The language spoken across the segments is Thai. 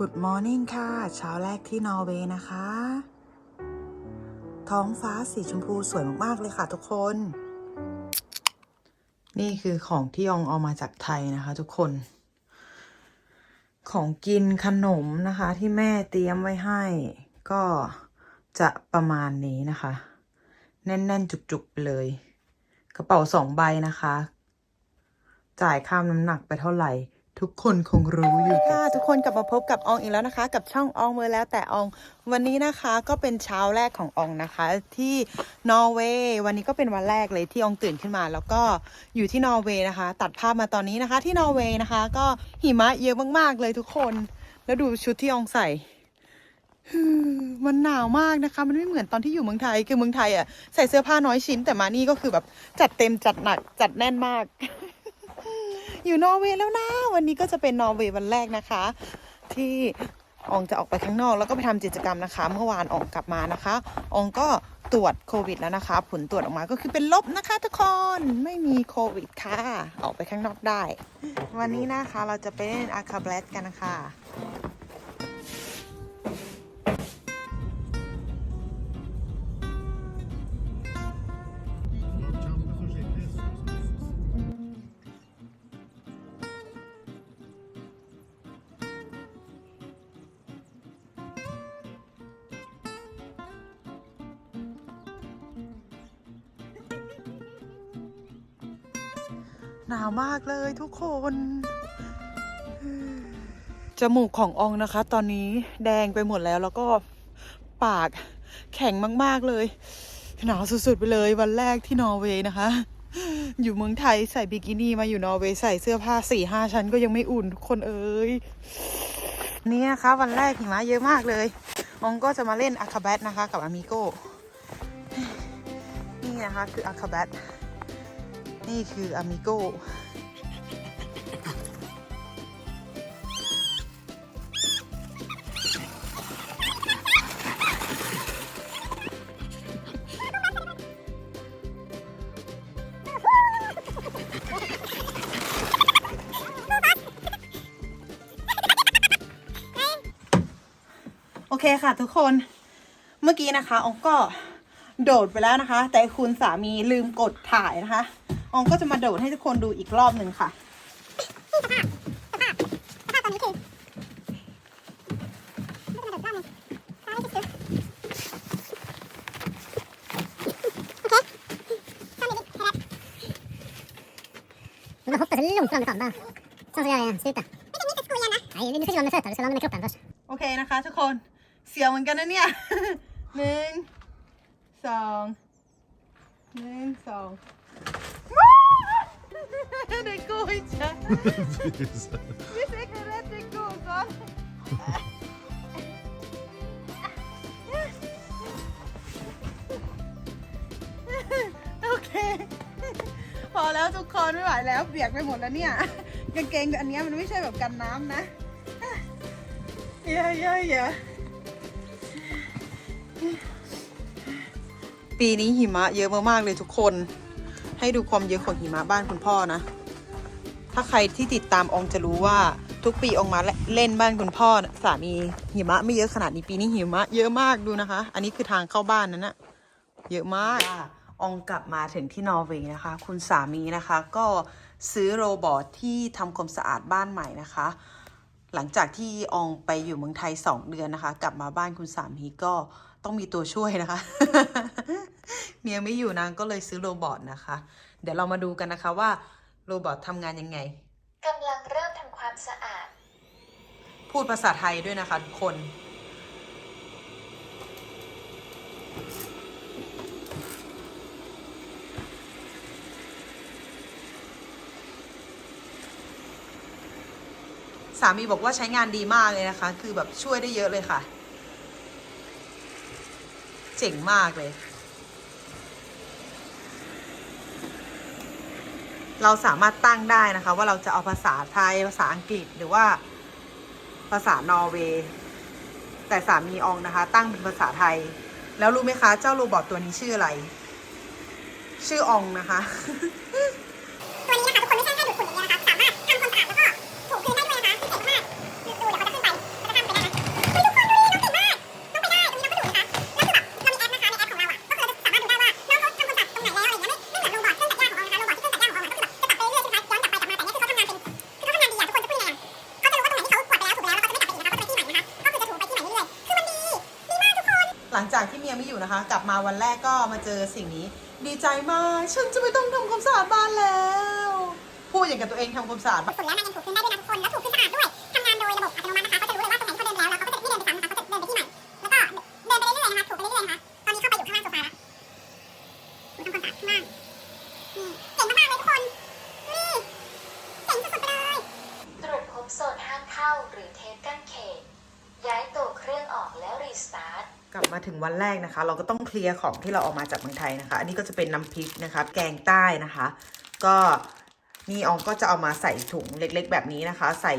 Good Morning ค่ะ เช้าแรกที่นอร์เวย์นะคะ ท้องฟ้าสีชมพูสวยมาก ๆ เลยค่ะทุกคน นี่คือของที่ยองเอามาจากไทยนะคะทุกคน ของกินขนมนะคะที่แม่เตรียมไว้ให้ ก็จะประมาณนี้นะคะ แน่น ๆ จุก ๆ เลย กระเป๋าสองใบนะคะ จ่ายข้ามน้ำหนักไปเท่าไหร่ ทุกคนคงรู้อยู่ค่ะทุกคนกลับมาพบกับอองอีกแล้วนะคะ กับช่องอองเมื่อแล้วแต่อองวันนี้นะคะก็เป็นเช้าแรกของอองนะคะ ที่นอร์เวย์วันนี้ก็เป็นวันแรกเลยที่อองตื่นขึ้นมา แล้วก็อยู่ที่นอร์เวย์นะคะ ตัดภาพมาตอนนี้นะคะ ที่นอร์เวย์นะคะ ก็หิมะเยอะมากๆเลยทุกคน แล้วดูชุดที่อองใส่มันหนาวมากนะคะ มันไม่เหมือนตอนที่อยู่เมืองไทย คือเมืองไทยอะใส่เสื้อผ้าน้อยชิ้น แต่มานี่ก็คือแบบจัดเต็มจัดหนักจัดแน่นมาก อยู่นอร์เวย์แล้วนะ วันนี้ก็จะเป็นนอร์เวย์วันแรกนะคะ ที่อองจะออกไปข้างนอกแล้วก็ไปทำกิจกรรมนะคะ เมื่อวานอองกลับมานะคะอองก็ตรวจโควิดแล้วนะคะ ผลตรวจออกมาก็คือเป็นลบนะคะ ทุกคนไม่มีโควิดค่ะ ออกไปข้างนอกได้ วันนี้นะคะเราจะไปเล่นอาคาเบลสกันนะคะ หนาวมากเลยทุกคน จมูกของอองนะคะ ตอนนี้แดงไปหมดแล้วแล้วก็ปากแข็งมาก ๆเลย หนาวสุดๆไปเลยวันแรกที่นอร์เวย์นะคะ อยู่เมืองไทยใส่บิกินี่มาอยู่นอร์เวย์ใส่เสื้อผ้าสี่ห้าชั้นก็ยังไม่อุ่นทุกคนเอ้ยนี่นะคะวันแรกหิมะเยอะมากเลยอองก็จะมาเล่นอะคาแบทนะคะ กับอามิโก้ นี่นะคะคืออะคาแบท นี่คืออามิโกโอเคค่ะทุกคน เมื่อกี้นะคะองก็โดดไปแล้วนะคะ แต่คุณสามีลืมกดถ่ายนะคะ องก็จะมาโดดให้ทุกคนดูอีกรอบหนึ่งค่ะなんかほっとするのもつまんでたんだ。そうそうやや、してた。はい、で、見せしまめされたら、そのままクロッパンだし。โอเคนะคะ ทุกคน เสียวเหมือนกันนะเนี่ย หนึ่ง สอง หนึ่ง สอง det går ikke. Hvis jeg kan redde det går sånn. OK พอแล้วทุกคนไม่ไหวแล้วเปียกไปหมดแล้วเนี่ย กางเกงอันเนี้ยมันไม่ใช่แบบกันน้ำนะเยอะเยอะเยอะปีนี้หิมะเยอะมากๆเลยทุกคน ให้ดูความเยอะของหิมะบ้านคุณพ่อนะ ถ้าใครที่ติดตามองจะรู้ว่าทุกปีองมาเล่นบ้านคุณพ่อสามีหิมะไม่เยอะขนาดนี้ปีนี้หิมะ เยอะมากดูนะคะ อันนี้คือทางเข้าบ้านนั้นนะเยอะมากองกลับมาถึงที่นอร์เวย์นะคะ คุณสามีนะคะ ก็ซื้อโรบอทที่ทำความสะอาดบ้านใหม่นะคะ หลังจากที่อองไปอยู่เมืองไทย 2 เดือนนะคะ กลับมาบ้านคุณสามีก็ต้องมีตัวช่วยนะคะ เมียไม่อยู่นางก็เลยซื้อโรบอทนะคะ เดี๋ยวเรามาดูกันนะคะว่าโรบอททำงานยังไงกำลังเริ่มทำความสะอาด พูดภาษาไทยด้วยนะคะทุกคนสามีบอกว่าใช้งานดีมากเลยนะคะ คือแบบช่วยได้เยอะเลยค่ะ เจ๋งมากเลย เราสามารถตั้งได้นะคะ ว่าเราจะเอาภาษาไทยภาษาอังกฤษหรือว่าภาษานอร์เวย์แต่สามีอองนะคะ ตั้งเป็นภาษาไทย แล้วรู้ไหมคะ เจ้าโรบอทตัวนี้ชื่ออะไร ชื่ออองนะคะ ตัวนี้นะคะทุกคนไม่ใช่แค่ดูดฝุ่นอย่างเดียวนะคะ สามารถทำความสะอาดแล้วก็ถูพื้นได้ด้วยนะคะคือเจ๋งมากดูเดี๋ยวเขาจะขึ้นไปแล้วจะทำเป็นี้อยู่นะคะ กลับมาวันแรกก็มาเจอสิ่งนี้ ดีใจมาก ฉันจะไม่ต้องทำความสะอาดบ้านแล้ว พูดอย่างกับตัวเองทำความสะอาดบ้าน ฝุ่นแล้วมันยังถูขึ้นได้ด้วยนะทุกคน แล้วถูขึ้นสะอาดด้วย ทำงานโดยระบบอัตโนมัตินะคะก็จะ กลับมาถึงวันแรกนะคะ เราก็ต้องเคลียร์ของที่เราเอามาจากเมืองไทยนะคะ อันนี้ก็จะเป็นน้ำพริกนะคะ แกงใต้นะคะ ก็นี่อองก็จะเอามาใส่ถุงเล็กๆ แบบนี้นะคะ ใส่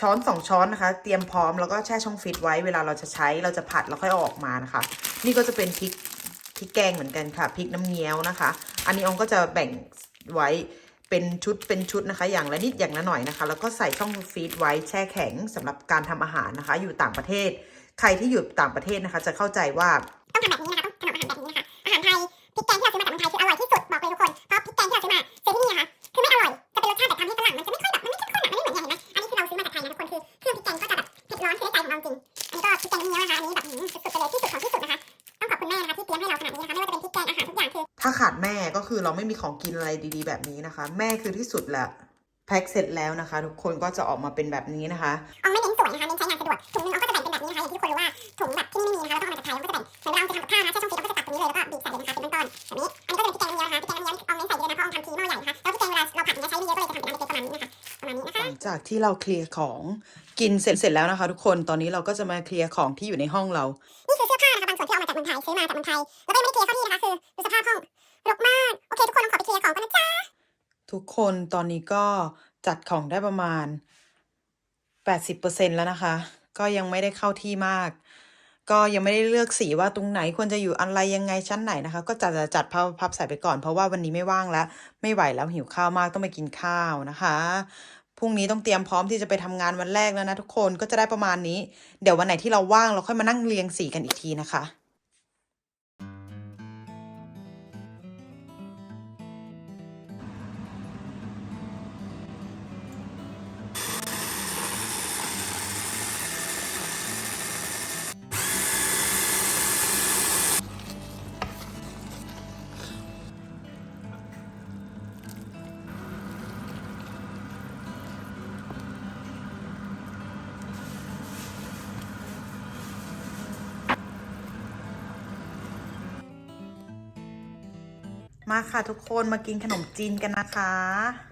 ช้อนสองช้อนนะคะ เตรียมพร้อมแล้วก็แช่ช่องฟิตไว้เวลาเราจะใช้เราจะผัดแล้วค่อยออกมานะคะ นี่ก็จะเป็นพริกพริกแกงเหมือนกันค่ะพริกน้ำเงี้ยวนะคะ อันนี้อองก็จะแบ่งไว้เป็นชุดเป็นชุดนะคะ อย่างละนิดอย่างละหน่อยนะคะ แล้วก็ใส่ช่องฟีดไว้แช่แข็งสำหรับการทำอาหารนะคะ อยู่ต่างประเทศ ใครที่อยู่ต่างประเทศนะคะ จะเข้าใจว่าต้องทำแบบนี้นะคะต้องถนอมอาหารแบบนี้นะคะอาหารไทยพริกแกงที่เราซื้อมาจากเมืองไทยคืออร่อยที่สุดบอกเลยทุกคนเพราะพริกแกงที่เราซื้อมาซื้อที่นี่นะคะคือไม่อร่อยจะเป็นรสชาติแบบทำที่ฝรั่งมันจะไม่ค่อยแบบมันไม่เข้มข้นอะมันไม่เหมือนอย่างเห็นไหมอันนี้คือเราซื้อมาจากไทยนะทุกคนคือเครื่องพริกแกงก็จะแบบเผ็ดร้อนคือได้ใจของเราจริงอันนี้ก็พริกแกงเนี้ยนะคะอันนี้แบบสุดๆไปเลยที่สุดของที่สุดนะคะต้องขอบคุณแม่นะคะที่เตรียมให้เราขนาดนี้นะคะไม่ว่าจะเป็นพริกแกงอาหารทุกอย่างคือถ้าขาดแม่ก็คือเราไม่มีของกินอะไรดี ๆ แบบนี้นะคะ แม่คือที่สุดแหละแพ็คเสร็จแล้วนะคะ ทุกคนก็จะออกมาเป็นแบบนี้นะคะออไม่เน้นสวยนะคะเน้นใช้งานสะดวกถุงนึงออก็จะ ถุงแบบที่นี่ไม่มีนะคะแล้วก็เอามาจากไทยอองก็จะแบ่งเหมือนเวลาเราจะทำกับข้าวนะแช่ช่องฟรีซอองก็จะตัดตรงนี้เลยแล้วก็บีบใส่เลยนะคะเป็นต้นๆแบบนี้อันนี้ก็จะเป็นพริกแกงเนื้อนะคะพริกแกงเนื้ออองเน้นใส่เยอะนะเพราะอองทำทีหม้อใหญ่นะคะแล้วพริกแกงเวลาเราผัดเนี่ยใช้ไม่เยอะก็เลยจะทำเป็นอันเล็กๆประมาณนี้นะคะประมาณนี้นะคะหลังจากที่เราเคลียร์ของกินเสร็จเสร็จแล้วนะคะ ทุกคนตอนนี้เราก็จะมาเคลียร์ของที่อยู่ในห้องเรา นี่คือเสื้อผ้านะคะบางส่วนที่เอามาจากเมืองไทยซื้อมาจากเมืองไทยแล้วก็ยังไม่ได้เคลียร์เข้าที่นะคะคือดูสภาพห้องรกมากโอเคทุกคนลองขอไปเคลียร์ของกันนะจ๊ะทุกคนตอนนี้ก็จัดของได้ประมาณ 80%แล้วนะคะ ก็ยังไม่ได้เข้าที่มาก ก็ยังไม่ได้เลือกสีว่าตรงไหนควรจะอยู่อะไรยังไงชั้นไหนนะคะ ก็จัดจัดพับพับใส่ไปก่อนเพราะว่าวันนี้ไม่ว่างแล้ว ไม่ไหวแล้วหิวข้าวมากต้องไปกินข้าวนะคะพรุ่งนี้ต้องเตรียมพร้อมที่จะไปทำงานวันแรกแล้วนะทุกคนก็จะได้ประมาณนี้ เดี๋ยววันไหนที่เราว่างเราค่อยมานั่งเรียงสีกันอีกทีนะคะ มาค่ะทุกคนมากินขนมจีนกันนะคะ